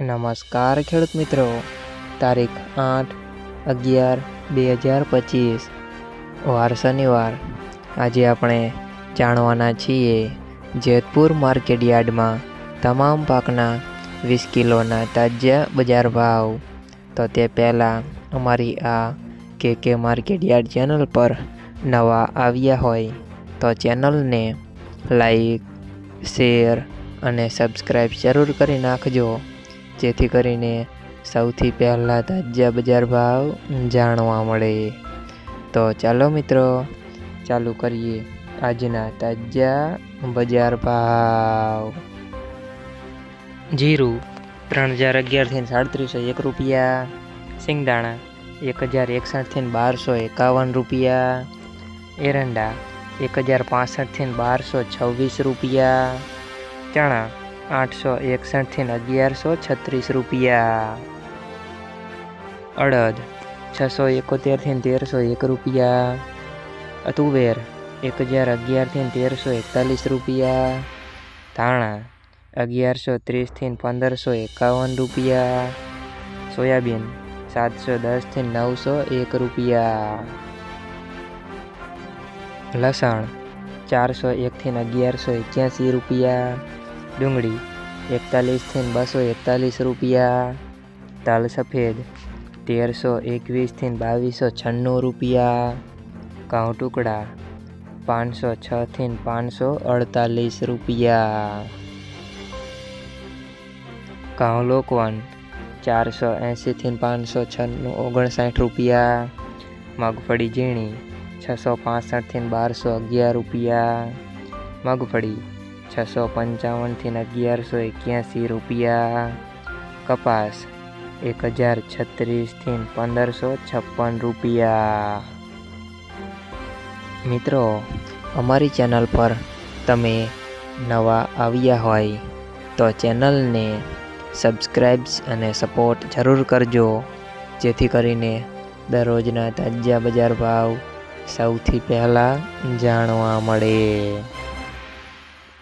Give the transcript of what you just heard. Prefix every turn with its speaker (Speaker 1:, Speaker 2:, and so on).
Speaker 1: નમસ્કાર ખેડૂત મિત્રો. તારીખ આઠ અગિયાર બે હજાર પચીસ. વાર શનિવાર. આજે આપણે જાણવાના છીએ જેતપુર માર્કેટ યાર્ડમાં તમામ પાકના વીસ કિલોના તાજા બજાર ભાવ. તો તે પહેલાં અમારી આ કે કે માર્કેટ યાર્ડ ચેનલ પર નવા આવ્યા હોય તો ચેનલને લાઈક, શેર અને સબસ્ક્રાઈબ જરૂર કરી નાખજો. જેથી કરીને સૌથી પહેલાં તાજા બજાર ભાવ જાણવા મળે. તો ચાલો મિત્રો, ચાલુ કરીએ આજના તાજા બજાર ભાવ. જીરું ત્રણ હજાર અગિયારથી સાડત્રીસો એક રૂપિયા. સિંગદાણા એક હજાર એકસઠથી બારસો એકાવન રૂપિયા. એરંડા એક હજાર પાસઠથી બારસો છવ્વીસ રૂપિયા. ચણા આઠસો એકસઠથી અગિયારસો છત્રીસ રૂપિયા. અડદ છસો એકોતેરથી તેરસો એક રૂપિયા. તુવેર એક હજાર અગિયારથી તેરસો એકતાલીસ રૂપિયા. ધાણા અગિયારસો ત્રીસથી પંદરસો એકાવન રૂપિયા. સોયાબીન સાતસો દસથી નવસો એક રૂપિયા. લસણ ચારસો એકથી અગિયારસો એક્યાસી રૂપિયા. ડુંગળી એકતાલીસથી બસો એકતાલીસ રૂપિયા. તલ સફેદ, તેરસો એકવીસથી બાવીસો છન્નું રૂપિયા. ઘઉં ટુકડા, પાંચસો છથી પાંચસો અડતાલીસ રૂપિયા. ઘઉં લોકવન, ચારસો એંશીથી પાંચસો છન્નું ઓગણસાઠ રૂપિયા. મગફળી ઝીણી, છસો પાસઠથી બારસો અગિયાર રૂપિયા. મગફળી છસો પંચાવનથી અગિયારસો એક્યાસી રૂપિયા. કપાસ એક હજાર છત્રીસથી પંદરસો છપ્પન રૂપિયા. મિત્રો, અમારી ચેનલ પર તમે નવા આવ્યા હોય તો ચેનલને સબસ્ક્રાઈબ્સ અને સપોર્ટ જરૂર કરજો. જેથી કરીને દરરોજના તાજા બજાર ભાવ સૌથી પહેલાં જાણવા મળે.